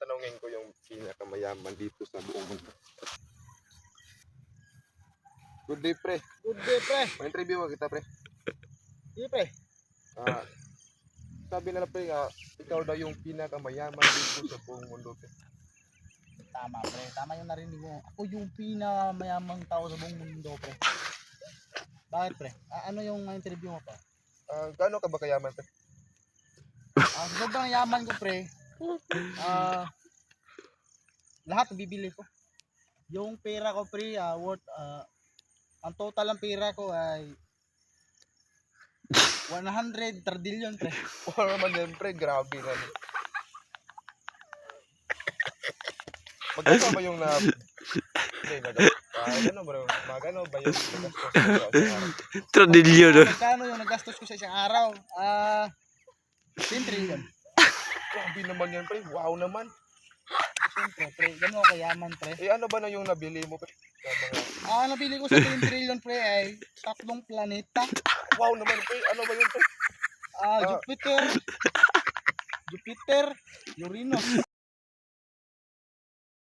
tatanungin ko yung pinakamayaman dito sa buong mundo. Good day, pre. Good day, pre. Ma-interview mo kita, pre. Di, pre. Ah, sabi nila, pre, ah, ikaw daw yung pinakamayaman dito sa buong mundo, pre. Tama, pre. Tama yung narinig mo. Ako yung pinakamayamang tao sa buong mundo, pre. Bakit, pre? Ah, ano yung interview mo, pre? Ah, gaano ka ba kayaman, pre? Ah, sobrang yaman ko, pre. Ah, lahat bibili ko. Yung pera ko, pre, ah, worth, ah, ang total ng pera ko ay 100 trillion, pre. Oo naman yan, pre. Grabe na. Magkano ba yung na... Nag... Ah, ano ba yung... Magkano ba yung nagastos ko sa araw? Trillion. Magkano yung nagastos ko sa isang araw? Ah, 10 trillion. Grabe naman yan, pre. Wow naman. Siyempre, pre, ganun ako kayaman, pre. Eh, ano ba na yung nabili mo, pre? Sa mga... Ah, nabili ko sa 10 trillion, pre, ay tatlong planeta. Wow naman, pre. Ano ba yun, pre? Ah. Jupiter, Jupiter, Uranus,